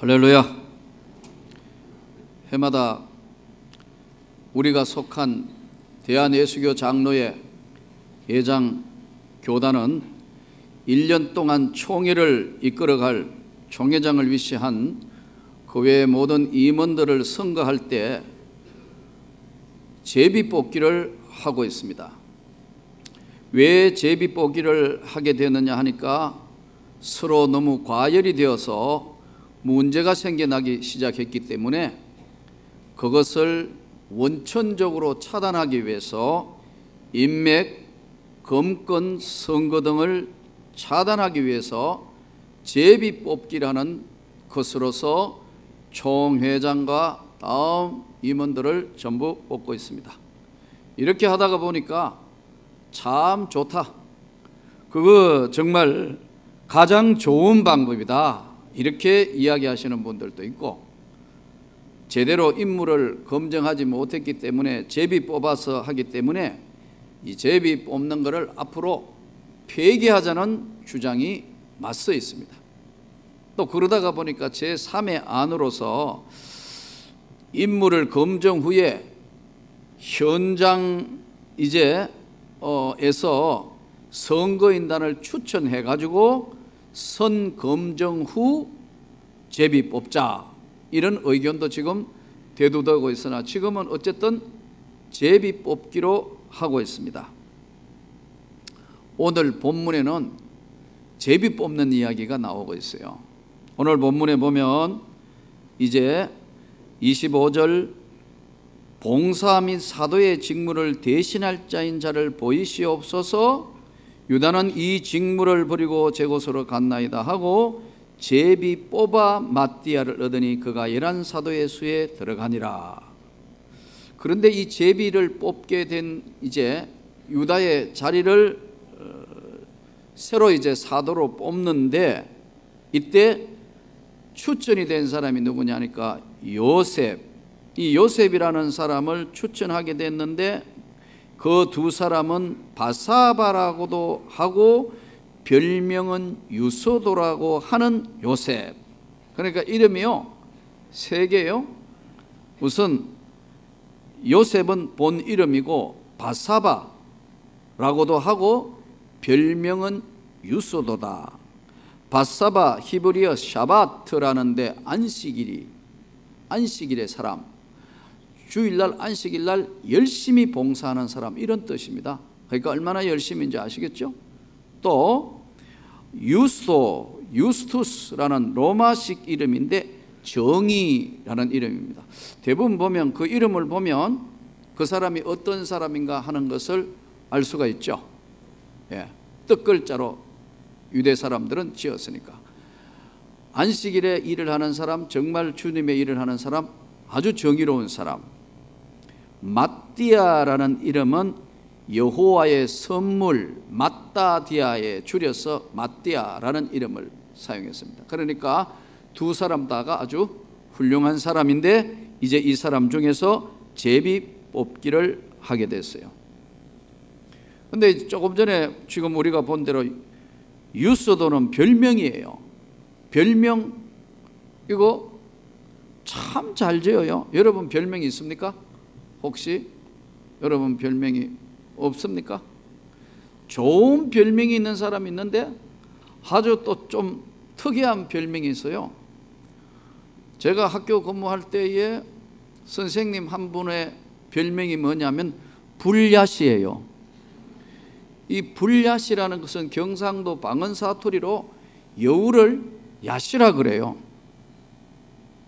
할렐루야. 해마다 우리가 속한 대한예수교 장로의 예장 교단은 1년 동안 총회를 이끌어갈 총회장을 위시한 그 외의 모든 임원들을 선거할 때 제비 뽑기를 하고 있습니다. 왜 제비 뽑기를 하게 되느냐 하니까 서로 너무 과열이 되어서 문제가 생겨나기 시작했기 때문에 그것을 원천적으로 차단하기 위해서 인맥, 검권, 선거 등을 차단하기 위해서 제비 뽑기라는 것으로서 총회장과 다음 임원들을 전부 뽑고 있습니다. 이렇게 하다가 보니까 참 좋다. 그거 정말 가장 좋은 방법이다. 이렇게 이야기하시는 분들도 있고 제대로 인물을 검증하지 못했기 때문에 제비 뽑아서 하기 때문에 이 제비 뽑는 것을 앞으로 폐기하자는 주장이 맞서 있습니다. 또 그러다가 보니까 제3의 안으로서 인물을 검증 후에 현장 이제 어 에서 선거인단을 추천해 가지고 선 검증 후 제비 뽑자 이런 의견도 지금 대두되고 있으나 지금은 어쨌든 제비 뽑기로 하고 있습니다. 오늘 본문에는 제비 뽑는 이야기가 나오고 있어요. 오늘 본문에 보면 이제 25절 봉사 및 사도의 직무를 대신할 자인 자를 보이시옵소서 유다는 이 직무를 버리고 제 곳으로 갔나이다 하고 제비 뽑아 마띠아를 얻으니 그가 열한 사도의 수에 들어가니라. 그런데 이 제비를 뽑게 된 이제 유다의 자리를 어, 새로 이제 사도로 뽑는데 이때 추천이 된 사람이 누구냐니까 요셉. 이 요셉이라는 사람을 추천하게 됐는데 그 두 사람은 바사바라고도 하고 별명은 유소도라고 하는 요셉. 그러니까 이름이요 세 개요. 우선 요셉은 본 이름이고 바사바라고도 하고 별명은 유소도다. 바사바 히브리어 샤바트라는데 안식일이 안식일의 사람 주일날 안식일날 열심히 봉사하는 사람 이런 뜻입니다. 그러니까 얼마나 열심인지 아시겠죠? 또 유스토, 유스투스라는 로마식 이름인데 정의라는 이름입니다. 대부분 보면 그 이름을 보면 그 사람이 어떤 사람인가 하는 것을 알 수가 있죠. 예, 뜻 글자로 유대 사람들은 지었으니까. 안식일에 일을 하는 사람, 정말 주님의 일을 하는 사람, 아주 정의로운 사람. 마띠아라는 이름은 여호와의 선물 마따디아에 줄여서 마띠아라는 이름을 사용했습니다. 그러니까 두 사람 다가 아주 훌륭한 사람인데 이제 이 사람 중에서 제비 뽑기를 하게 됐어요. 근데 조금 전에 지금 우리가 본 대로 유서도는 별명이에요. 별명 이거 참 잘 지어요. 여러분 별명이 있습니까? 혹시 여러분 별명이 없습니까? 좋은 별명이 있는 사람이 있는데 아주 또 좀 특이한 별명이 있어요. 제가 학교 근무할 때에 선생님 한 분의 별명이 뭐냐면 불야시예요. 이 불야시라는 것은 경상도 방언 사투리로 여우를 야시라 그래요.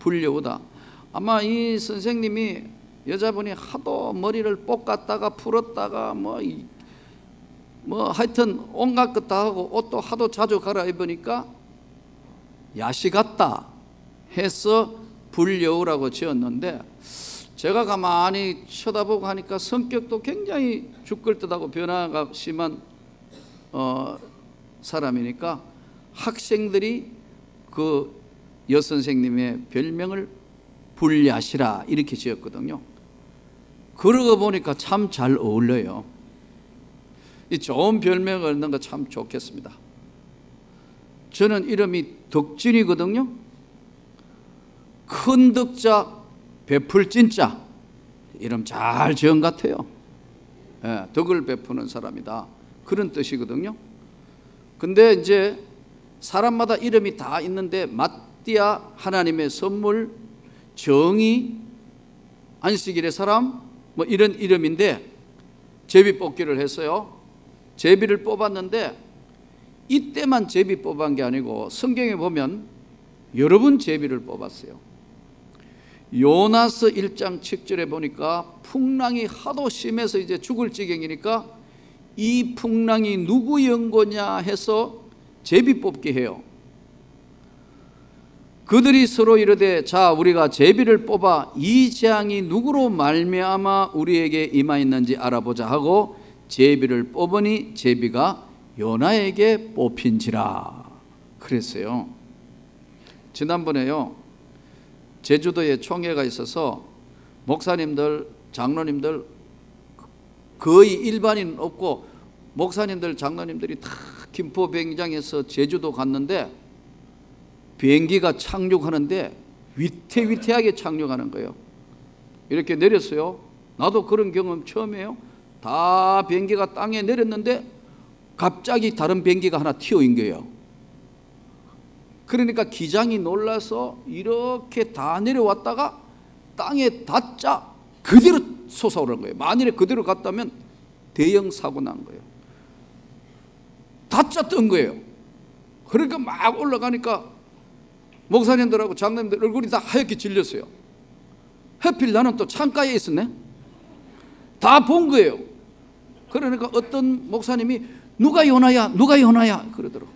불여우다. 아마 이 선생님이 여자분이 하도 머리를 볶았다가 풀었다가 뭐, 뭐 하여튼 온갖 것 다 하고 옷도 하도 자주 갈아입으니까 야시 같다 해서 불여우라고 지었는데 제가 가만히 쳐다보고 하니까 성격도 굉장히 죽글듯하고 변화가 심한 어, 사람이니까 학생들이 그 여선생님의 별명을 불야시라 이렇게 지었거든요. 그러고 보니까 참 잘 어울려요. 이 좋은 별명을 얻는 거 참 좋겠습니다. 저는 이름이 덕진이거든요. 큰 덕자 베풀 진짜 이름 잘 지은 같아요. 예, 덕을 베푸는 사람이다. 그런 뜻이거든요. 근데 이제 사람마다 이름이 다 있는데 마띠아 하나님의 선물, 정의, 안식일의 사람 뭐 이런 이름인데 제비 뽑기를 했어요. 제비를 뽑았는데 이때만 제비 뽑은 게 아니고 성경에 보면 여러 번 제비를 뽑았어요. 요나스 1장 7절에 보니까 풍랑이 하도 심해서 이제 죽을 지경이니까 이 풍랑이 누구 연고냐 해서 제비 뽑기 해요. 그들이 서로 이르되 자 우리가 제비를 뽑아 이 재앙이 누구로 말미암아 우리에게 임하였는지 알아보자 하고 제비를 뽑으니 제비가 요나에게 뽑힌지라 그랬어요. 지난번에요. 제주도에 총회가 있어서 목사님들, 장로님들 거의 일반인 없고 목사님들, 장로님들이 다 김포 비행장에서 제주도 갔는데 비행기가 착륙하는데 위태위태하게 착륙하는 거예요. 이렇게 내렸어요. 나도 그런 경험 처음이에요. 다 비행기가 땅에 내렸는데 갑자기 다른 비행기가 하나 튀어인 거예요. 그러니까 기장이 놀라서 이렇게 다 내려왔다가 땅에 닿자 그대로 솟아오른 거예요. 만일에 그대로 갔다면 대형 사고 난 거예요. 닿자 뜬 거예요. 그러니까 막 올라가니까 목사님들하고 장로님들 얼굴이 다 하얗게 질렸어요. 해필 나는 또 창가에 있었네. 다 본 거예요. 그러니까 어떤 목사님이 누가 요나야, 누가 요나야 그러더라고.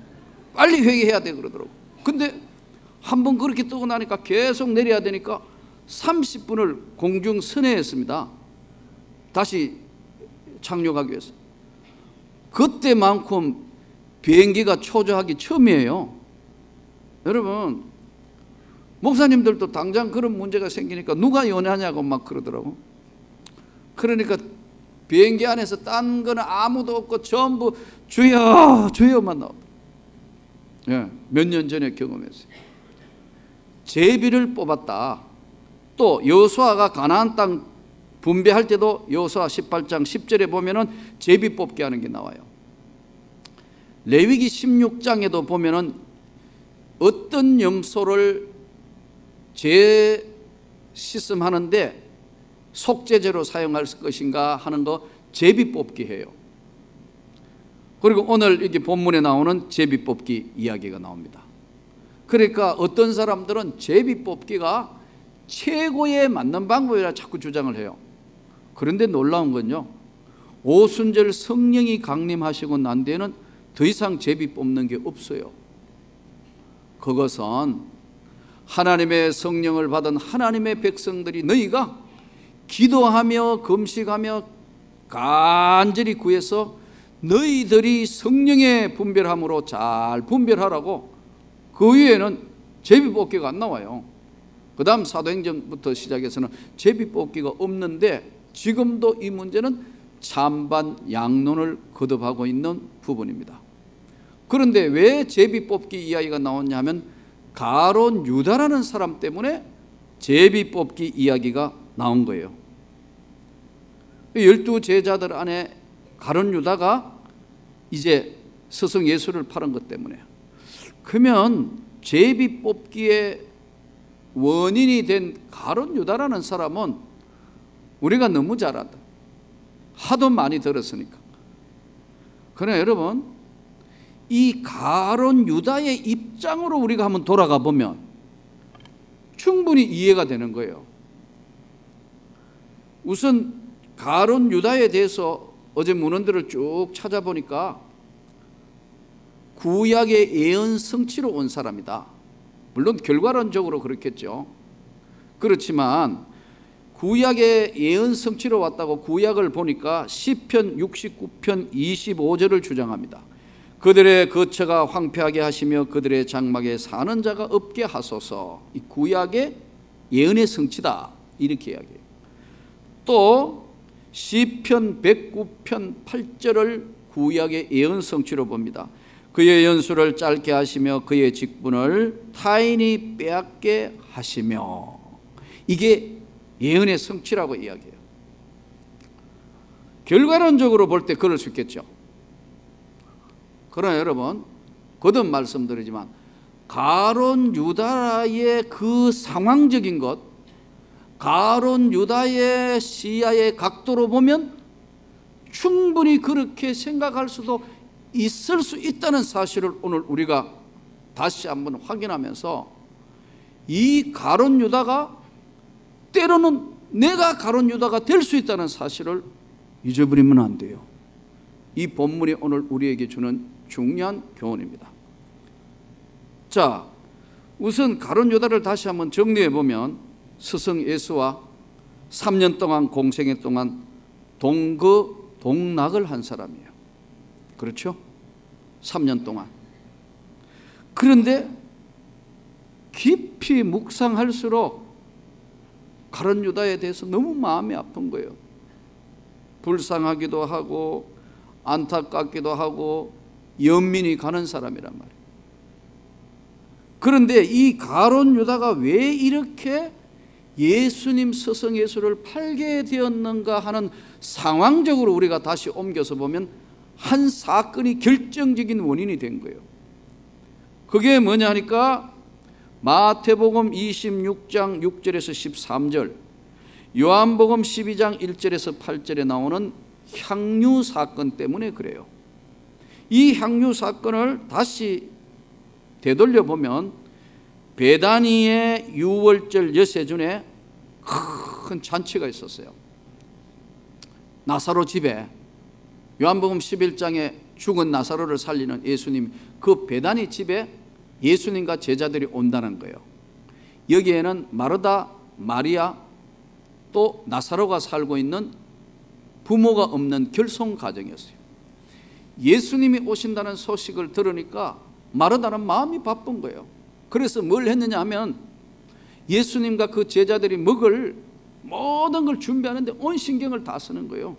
빨리 회개해야 돼 그러더라고. 근데 한 번 그렇게 뜨고 나니까 계속 내려야 되니까 30분을 공중 선회했습니다. 다시 착륙하기 위해서. 그때만큼 비행기가 초조하기 처음이에요. 여러분, 목사님들도 당장 그런 문제가 생기니까 누가 연하냐고 막 그러더라고. 그러니까 비행기 안에서 딴 거는 아무도 없고 전부 주여 주여만 나오. 예, 몇 년 전에 경험했어요. 제비를 뽑았다. 또 여호수아가 가나안 땅 분배할 때도 여호수아 18장 10절에 보면은 제비 뽑기 하는 게 나와요. 레위기 16장에도 보면은 어떤 염소를 재 시음하는데 속죄제로 사용할 것인가 하는 거 제비 뽑기 해요. 그리고 오늘 이게 본문에 나오는 제비 뽑기 이야기가 나옵니다. 그러니까 어떤 사람들은 제비 뽑기가 최고의 맞는 방법이라 자꾸 주장을 해요. 그런데 놀라운 건요. 오순절 성령이 강림하시고 난 뒤에는 더 이상 제비 뽑는 게 없어요. 그것은 하나님의 성령을 받은 하나님의 백성들이 너희가 기도하며 금식하며 간절히 구해서 너희들이 성령의 분별함으로 잘 분별하라고 그 위에는 제비뽑기가 안 나와요. 그 다음 사도행전부터 시작해서는 제비뽑기가 없는데 지금도 이 문제는 찬반 양론을 거듭하고 있는 부분입니다. 그런데 왜 제비뽑기 이야기가 나왔냐 하면 가론 유다라는 사람 때문에 제비 뽑기 이야기가 나온 거예요. 열두 제자들 안에 가론 유다가 이제 스승 예수를 팔은 것 때문에 그러면 제비 뽑기의 원인이 된 가론 유다라는 사람은 우리가 너무 잘 안다. 하도 많이 들었으니까. 그러나 여러분 이 가론 유다의 입 장으로 우리가 한번 돌아가 보면 충분히 이해가 되는 거예요. 우선 가론 유다에 대해서 어제 문헌들을 쭉 찾아보니까 구약의 예언 성취로 온 사람이다. 물론 결과론적으로 그렇겠죠. 그렇지만 구약의 예언 성취로 왔다고 구약을 보니까 시편 69편 25절을 주장합니다. 그들의 거처가 황폐하게 하시며 그들의 장막에 사는 자가 없게 하소서. 이 구약의 예언의 성취다. 이렇게 이야기해요. 또 시편 109편 8절을 구약의 예언 성취로 봅니다. 그의 연수를 짧게 하시며 그의 직분을 타인이 빼앗게 하시며 이게 예언의 성취라고 이야기해요. 결과론적으로 볼 때 그럴 수 있겠죠. 그러나 여러분 거듭 말씀드리지만 가론 유다의 그 상황적인 것 가론 유다의 시야의 각도로 보면 충분히 그렇게 생각할 수도 있을 수 있다는 사실을 오늘 우리가 다시 한번 확인하면서 이 가론 유다가 때로는 내가 가론 유다가 될 수 있다는 사실을 잊어버리면 안 돼요. 이 본문이 오늘 우리에게 주는 중요한 교훈입니다. 자, 우선 가론 유다를 다시 한번 정리해 보면 스승 예수와 3년 동안 공생애 동안 동거 동락을 한 사람이에요. 그렇죠? 3년 동안. 그런데 깊이 묵상할수록 가론 유다에 대해서 너무 마음이 아픈 거예요. 불쌍하기도 하고 안타깝기도 하고 연민이 가는 사람이란 말이에요. 그런데 이 가론 유다가 왜 이렇게 예수님 스승 예수를 팔게 되었는가 하는 상황적으로 우리가 다시 옮겨서 보면 한 사건이 결정적인 원인이 된 거예요. 그게 뭐냐 하니까 마태복음 26장 6절에서 13절, 요한복음 12장 1절에서 8절에 나오는 향유 사건 때문에 그래요. 이 향유 사건을 다시 되돌려 보면 베다니의 유월절 여세준에 큰 잔치가 있었어요. 나사로 집에 요한복음 11장에 죽은 나사로를 살리는 예수님 그 베다니 집에 예수님과 제자들이 온다는 거예요. 여기에는 마르다, 마리아 또 나사로가 살고 있는 부모가 없는 결손 가정이었어요. 예수님이 오신다는 소식을 들으니까 마르다는 마음이 바쁜 거예요. 그래서 뭘 했느냐 하면 예수님과 그 제자들이 먹을 모든 걸 준비하는데 온 신경을 다 쓰는 거예요.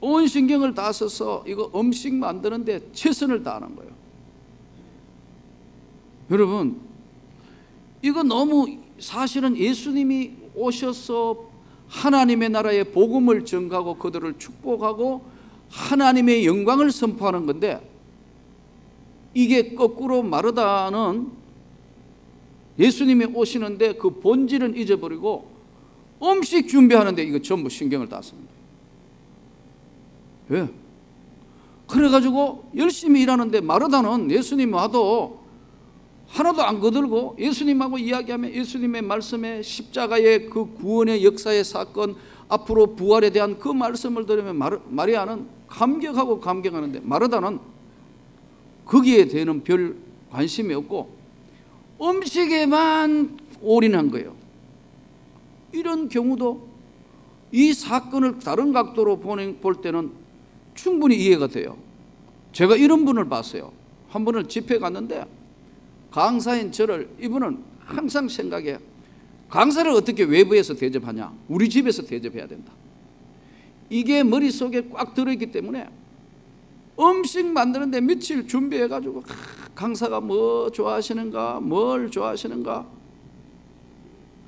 온 신경을 다 써서 이거 음식 만드는데 최선을 다하는 거예요. 여러분, 이거 너무 사실은 예수님이 오셔서 하나님의 나라의 복음을 전가하고 그들을 축복하고 하나님의 영광을 선포하는 건데 이게 거꾸로 마르다는 예수님이 오시는데 그 본질은 잊어버리고 음식 준비하는데 이거 전부 신경을 다 씁니다. 왜? 그래가지고 열심히 일하는데 마르다는 예수님 와도 하나도 안 거들고 예수님하고 이야기하면 예수님의 말씀에 십자가의 그 구원의 역사의 사건 앞으로 부활에 대한 그 말씀을 들으면 마리아는 감격하고 감격하는데 마르다는 거기에 대한 별 관심이 없고 음식에만 올인한 거예요. 이런 경우도 이 사건을 다른 각도로 볼 때는 충분히 이해가 돼요. 제가 이런 분을 봤어요. 한 번을 집회 갔는데 강사인 저를 이분은 항상 생각해 강사를 어떻게 외부에서 대접하냐? 우리 집에서 대접해야 된다. 이게 머릿속에 꽉 들어있기 때문에 음식 만드는데 며칠 준비해가지고 강사가 뭐 좋아하시는가, 뭘 좋아하시는가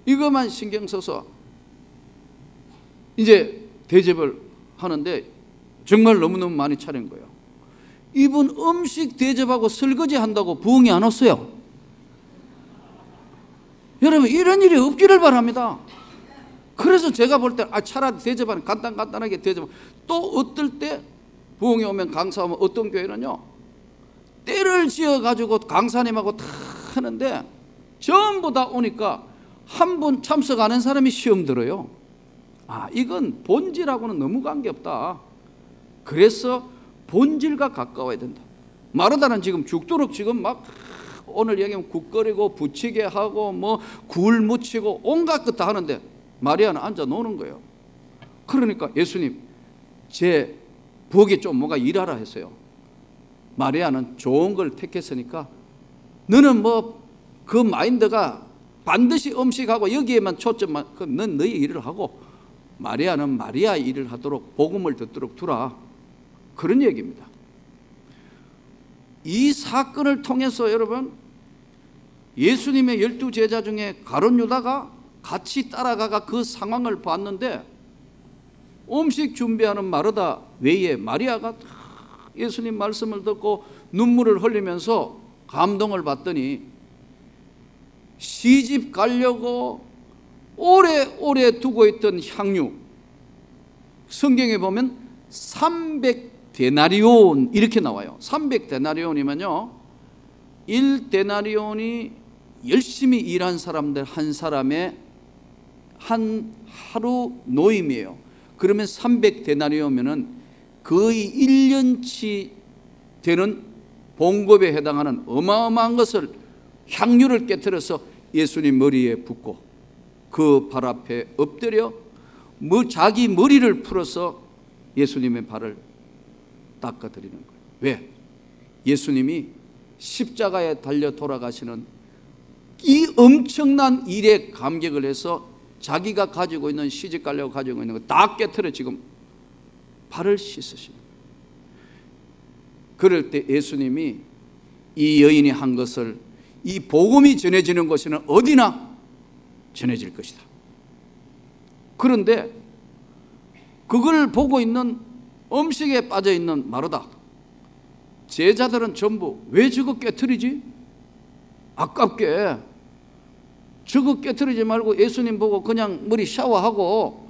이것만 신경 써서 이제 대접을 하는데 정말 너무너무 많이 차린 거예요. 이분 음식 대접하고 설거지 한다고 부흥이 안 왔어요. 여러분 이런 일이 없기를 바랍니다. 그래서 제가 볼 때 아, 차라리 대접하는 간단 간단하게 대접. 또 어떨 때 부흥이 오면 강사하면 어떤 교회는요 때를 지어 가지고 강사님하고 다 하는데 전부 다 오니까 한 분 참석 하는 사람이 시험 들어요. 아 이건 본질하고는 너무 관계 없다. 그래서 본질과 가까워야 된다. 마르다는 지금 죽도록 지금 막 오늘 얘기하면 국 끓이고 부치게 하고 뭐 굴 묻히고 온갖 것 다 하는데 마리아는 앉아 노는 거예요. 그러니까 예수님 제 부엌에 좀 뭔가 일하라 했어요. 마리아는 좋은 걸 택했으니까 너는 뭐 그 마인드가 반드시 음식하고 여기에만 초점만 그럼 넌 너희 일을 하고 마리아는 마리아 일을 하도록 복음을 듣도록 두라. 그런 얘기입니다. 이 사건을 통해서 여러분 예수님의 열두 제자 중에 가론 유다가 같이 따라가가 그 상황을 봤는데 음식 준비하는 마르다 외에 마리아가 예수님 말씀을 듣고 눈물을 흘리면서 감동을 받더니 시집 가려고 오래오래 두고 있던 향유. 성경에 보면 300데나리온 이렇게 나와요. 300데나리온이면요 1데나리온이 열심히 일한 사람들 한 사람의 한 하루 노임이에요 그러면 300데나리온이면 거의 1년치 되는 봉급에 해당하는 어마어마한 것을 향유를 깨뜨려서 예수님 머리에 붓고 그 발 앞에 엎드려 뭐 자기 머리를 풀어서 예수님의 발을 닦아드리는 거예요. 왜? 예수님이 십자가에 달려 돌아가시는 이 엄청난 일에 감격을 해서 자기가 가지고 있는 시집 가려고 가지고 있는 거 다 깨뜨려 지금 발을 씻으시는. 그럴 때 예수님이 이 여인이 한 것을 이 복음이 전해지는 것은 어디나 전해질 것이다. 그런데 그걸 보고 있는 음식에 빠져 있는 마르다 제자들은 전부 왜 저거 깨뜨리지? 아깝게 저거 깨뜨리지 말고 예수님 보고 그냥 머리 샤워하고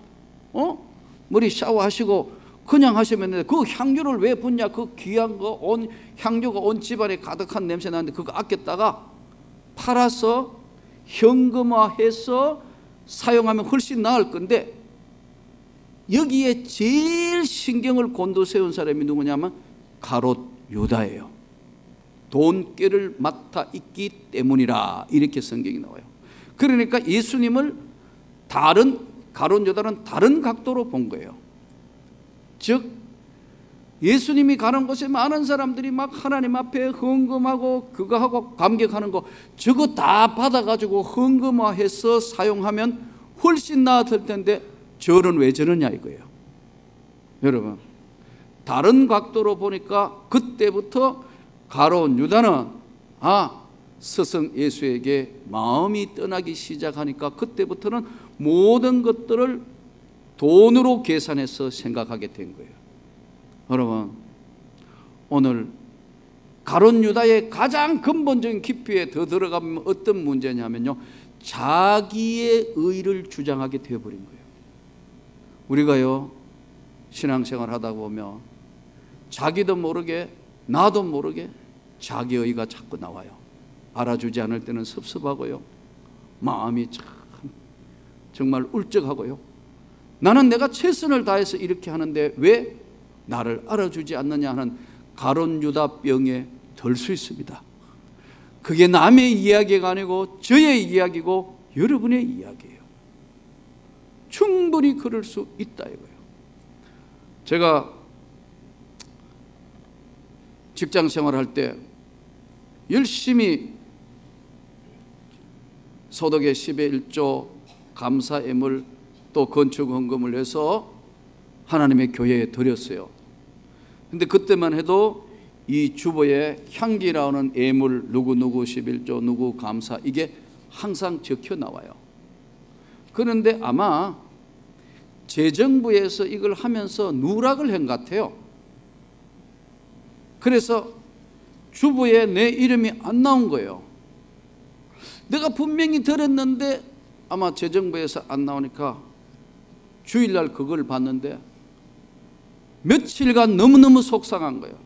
어? 머리 샤워하시고 그냥 하시면 되는데 그 향유를 왜 붓냐? 그 귀한 거 온 향유가 온 집안에 가득한 냄새 나는데 그거 아꼈다가 팔아서 현금화해서 사용하면 훨씬 나을 건데 여기에 제일 신경을 곤두세운 사람이 누구냐면 가롯 유다예요. 돈깨를 맡아 있기 때문이라 이렇게 성경이 나와요. 그러니까 예수님을 다른 가롯 유다는 다른 각도로 본 거예요. 즉 예수님이 가는 곳에 많은 사람들이 막 하나님 앞에 헌금하고 그거 하고 감격하는 거 저거 다 받아가지고 헌금화해서 사용하면 훨씬 나았을 텐데 저는 왜 저러냐 이거예요. 여러분 다른 각도로 보니까 그때부터 가로운 유다는 아 스승 예수에게 마음이 떠나기 시작하니까 그때부터는 모든 것들을 돈으로 계산해서 생각하게 된 거예요. 여러분 오늘 가론 유다의 가장 근본적인 깊이에 더 들어가면 어떤 문제냐면요. 자기의 의를 주장하게 되어버린 거예요. 우리가요 신앙생활 하다 보면 자기도 모르게 나도 모르게 자기의가 자꾸 나와요 알아주지 않을 때는 섭섭하고요 마음이 참 정말 울적하고요 나는 내가 최선을 다해서 이렇게 하는데 왜 나를 알아주지 않느냐 하는 가론 유다 병에 들수 있습니다. 그게 남의 이야기가 아니고 저의 이야기고 여러분의 이야기예요. 충분히 그럴 수 있다 이거예요. 제가 직장 생활할 때 열심히 소득의 10의 1조 감사 예물 또 건축 헌금을 해서 하나님의 교회에 드렸어요. 근데 그때만 해도 이 주보에 향기 나오는 예물 누구 누구 11조 누구 감사 이게 항상 적혀 나와요. 그런데 아마 재정부에서 이걸 하면서 누락을 한 것 같아요. 그래서 주부에 내 이름이 안 나온 거예요. 내가 분명히 들었는데 아마 재정부에서 안 나오니까 주일날 그걸 봤는데 며칠간 너무너무 속상한 거예요.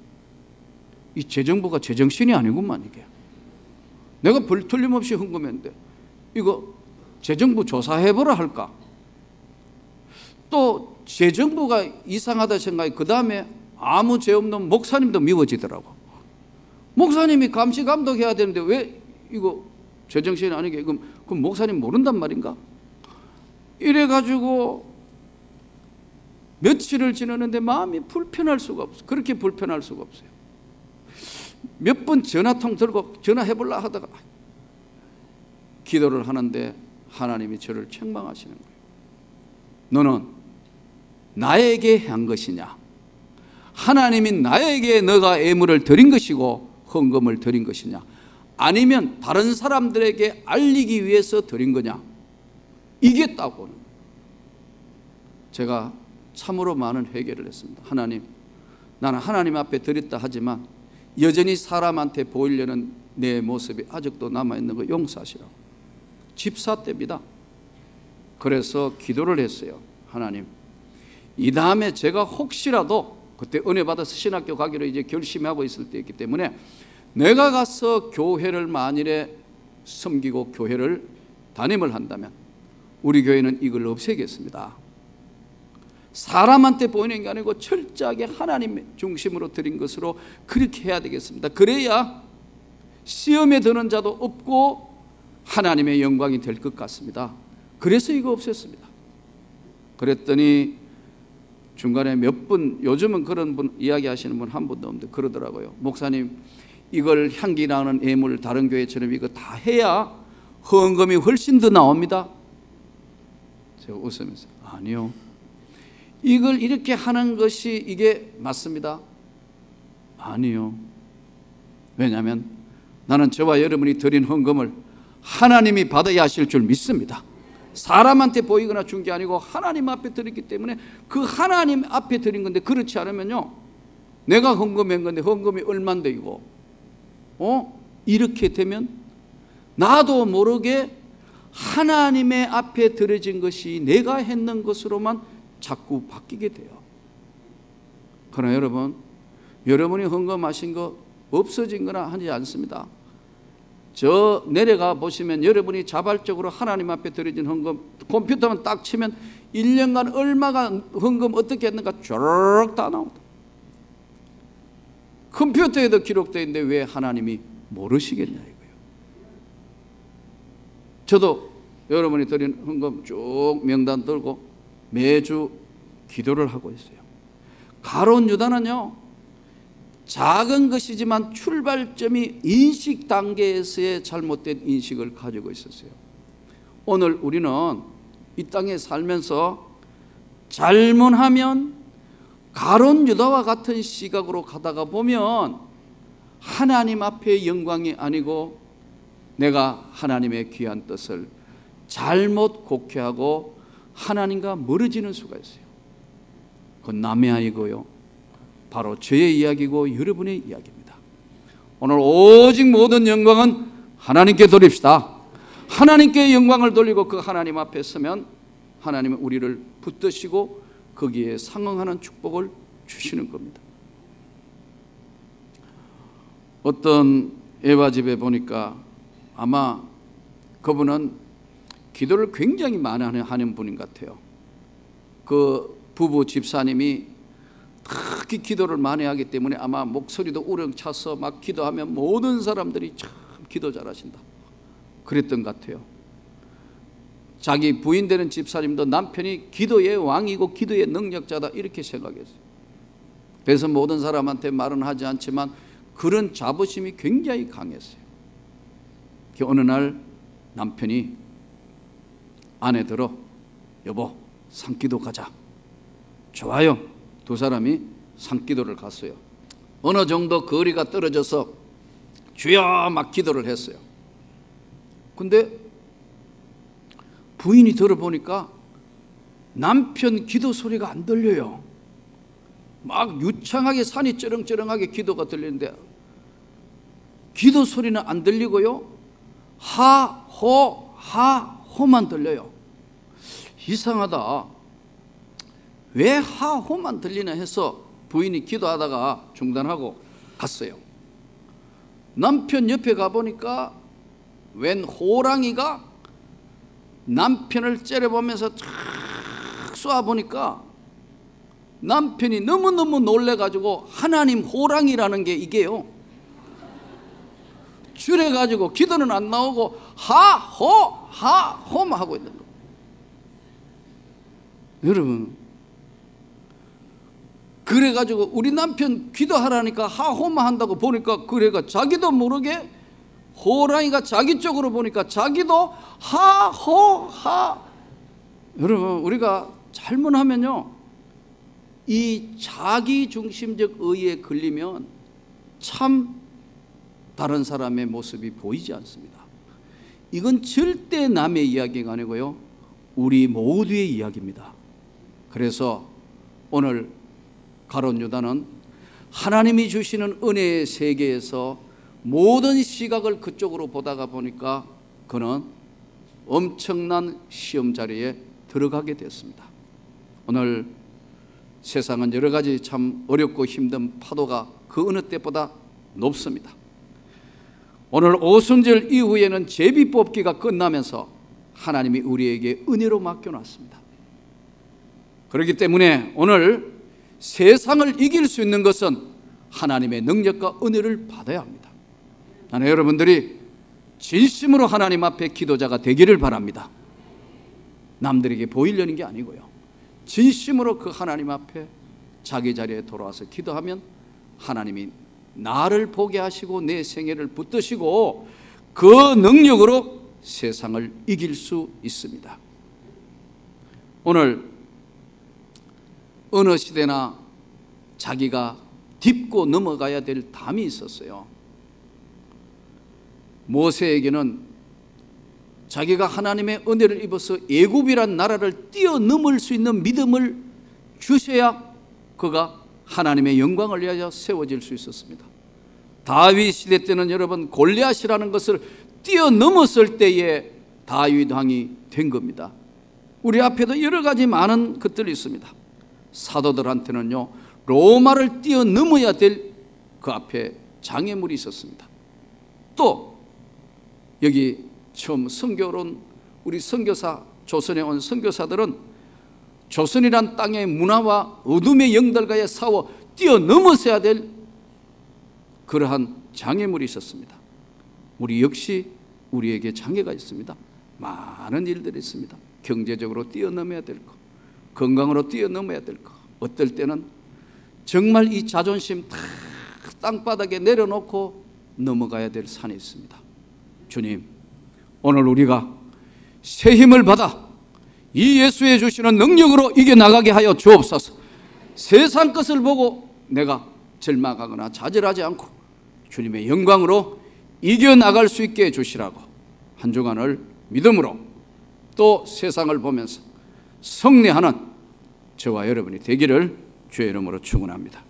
이 재정부가 제정신이 아니구만 이게. 내가 불 틀림없이 헌금했는데 이거 재정부 조사해보라 할까? 또 재정부가 이상하다 생각해 그 다음에 아무 죄 없는 목사님도 미워지더라고. 목사님이 감시 감독해야 되는데 왜 이거 제정신이 아니게 그럼, 그럼 목사님 모른단 말인가? 이래 가지고 며칠을 지났는데 마음이 불편할 수가 없어. 그렇게 불편할 수가 없어요. 몇 번 전화통 들고 전화해 볼라 하다가 기도를 하는데 하나님이 저를 책망하시는 거예요. 너는 나에게 한 것이냐? 하나님이 나에게 너가 애물을 드린 것이고 헌금을 드린 것이냐 아니면 다른 사람들에게 알리기 위해서 드린 거냐? 이게 따고는. 제가 참으로 많은 회개를 했습니다. 하나님 나는 하나님 앞에 드렸다 하지만 여전히 사람한테 보이려는 내 모습이 아직도 남아있는 거 용서하시라고. 집사 때입니다. 그래서 기도를 했어요. 하나님 이 다음에 제가 혹시라도 그때 은혜 받아서 신학교 가기로 이제 결심하고 있을 때였기 때문에 내가 가서 교회를 만일에 섬기고 교회를 담임을 한다면 우리 교회는 이걸 없애겠습니다. 사람한테 보이는 게 아니고 철저하게 하나님 중심으로 드린 것으로 그렇게 해야 되겠습니다. 그래야 시험에 드는 자도 없고 하나님의 영광이 될 것 같습니다. 그래서 이거 없앴습니다. 그랬더니 중간에 몇 분 요즘은 그런 분 이야기 하시는 분 한 분도 없는데 그러더라고요. 목사님 이걸 향기 나는 예물 다른 교회처럼 이거 다 해야 헌금이 훨씬 더 나옵니다. 제가 웃으면서 아니요. 이걸 이렇게 하는 것이 이게 맞습니다. 아니요. 왜냐하면 나는 저와 여러분이 드린 헌금을 하나님이 받아야 하실 줄 믿습니다. 사람한테 보이거나 준 게 아니고 하나님 앞에 드렸기 때문에 그 하나님 앞에 드린 건데 그렇지 않으면요. 내가 헌금한 건데 헌금이 얼만데 이거. 어? 이렇게 되면 나도 모르게 하나님의 앞에 드려진 것이 내가 했는 것으로만 자꾸 바뀌게 돼요. 그러나 여러분, 여러분이 헌금하신 거 없어진 거나 하지 않습니다. 저 내려가 보시면 여러분이 자발적으로 하나님 앞에 드려진 헌금 컴퓨터만 딱 치면 1년간 얼마가 헌금 어떻게 했는가 쭉 다 나온다. 컴퓨터에도 기록되어 있는데 왜 하나님이 모르시겠냐 이거예요. 저도 여러분이 드린 헌금 쭉 명단 들고 매주 기도를 하고 있어요. 가론 유다는요. 작은 것이지만 출발점이 인식 단계에서의 잘못된 인식을 가지고 있었어요. 오늘 우리는 이 땅에 살면서 잘못하면 가론 유다와 같은 시각으로 가다가 보면 하나님 앞에 영광이 아니고 내가 하나님의 귀한 뜻을 잘못 곡해하고 하나님과 멀어지는 수가 있어요. 그건 남의 아이고요. 바로 저의 이야기고 여러분의 이야기입니다. 오늘 오직 모든 영광은 하나님께 돌립시다. 하나님께 영광을 돌리고 그 하나님 앞에 서면 하나님은 우리를 붙드시고 거기에 상응하는 축복을 주시는 겁니다. 어떤 에바 집에 보니까 아마 그분은 기도를 굉장히 많이 하는 분인 것 같아요. 그 부부 집사님이 특히 기도를 많이 하기 때문에 아마 목소리도 우렁차서 막 기도하면 모든 사람들이 참 기도 잘하신다. 그랬던 것 같아요. 자기 부인 되는 집사님도 남편이 기도의 왕이고 기도의 능력자다 이렇게 생각했어요. 그래서 모든 사람한테 말은 하지 않지만 그런 자부심이 굉장히 강했어요. 어느 날 남편이 아내 들어 여보 산기도 가자. 좋아요. 두 사람이 산기도를 갔어요. 어느 정도 거리가 떨어져서 주여 막 기도를 했어요. 근데 부인이 들어보니까 남편 기도 소리가 안 들려요. 막 유창하게 산이 쩌렁쩌렁하게 기도가 들리는데 기도 소리는 안 들리고요. 하, 호, 하, 호만 들려요. 이상하다. 왜 하 호만 들리나 해서 부인이 기도하다가 중단하고 갔어요. 남편 옆에 가보니까 웬 호랑이가 남편을 째려보면서 쫙 쏘아보니까 남편이 너무너무 놀래가지고 하나님 호랑이라는 게 이게요. 줄여가지고 기도는 안 나오고 하호 하호만 하고 있는 거. 여러분 그래가지고 우리 남편 기도하라니까 하호만 한다고 보니까 그래가 자기도 모르게 호랑이가 자기 쪽으로 보니까 자기도 하호 하 여러분 우리가 잘못하면요 이 자기 중심적 의에 걸리면 참 다른 사람의 모습이 보이지 않습니다. 이건 절대 남의 이야기가 아니고요. 우리 모두의 이야기입니다. 그래서 오늘 가론 유다는 하나님이 주시는 은혜의 세계에서 모든 시각을 그쪽으로 보다가 보니까 그는 엄청난 시험 자리에 들어가게 됐습니다. 오늘 세상은 여러 가지 참 어렵고 힘든 파도가 그 어느 때보다 높습니다. 오늘 오순절 이후에는 제비 뽑기가 끝나면서 하나님이 우리에게 은혜로 맡겨놨습니다. 그렇기 때문에 오늘 세상을 이길 수 있는 것은 하나님의 능력과 은혜를 받아야 합니다. 나는 여러분들이 진심으로 하나님 앞에 기도자가 되기를 바랍니다. 남들에게 보이려는 게 아니고요. 진심으로 그 하나님 앞에 자기 자리에 돌아와서 기도하면 하나님이 나를 보게 하시고 내 생애를 붙드시고 그 능력으로 세상을 이길 수 있습니다. 오늘 어느 시대나 자기가 딛고 넘어가야 될 담이 있었어요. 모세에게는 자기가 하나님의 은혜를 입어서 애굽이란 나라를 뛰어넘을 수 있는 믿음을 주셔야 그가 하나님의 영광을 위하여 세워질 수 있었습니다. 다윗 시대 때는 여러분 골리앗이라는 것을 뛰어넘었을 때에 다윗 왕이 된 겁니다. 우리 앞에도 여러 가지 많은 것들이 있습니다. 사도들한테는요 로마를 뛰어넘어야 될 그 앞에 장애물이 있었습니다. 또 여기 처음 선교로 온 우리 선교사 조선에 온 선교사들은 조선이란 땅의 문화와 어둠의 영들과의 싸워 뛰어넘어서야 될 그러한 장애물이 있었습니다. 우리 역시 우리에게 장애가 있습니다. 많은 일들이 있습니다. 경제적으로 뛰어넘어야 될 것, 건강으로 뛰어넘어야 될 것, 어떨 때는 정말 이 자존심 다 땅바닥에 내려놓고 넘어가야 될 산이 있습니다. 주님, 오늘 우리가 새 힘을 받아 이 예수의 주시는 능력으로 이겨나가게 하여 주옵소서. 세상 것을 보고 내가 절망하거나 좌절하지 않고 주님의 영광으로 이겨나갈 수 있게 해주시라고 한 주간을 믿음으로 또 세상을 보면서 성례하는 저와 여러분이 되기를 주의 이름으로 축원합니다.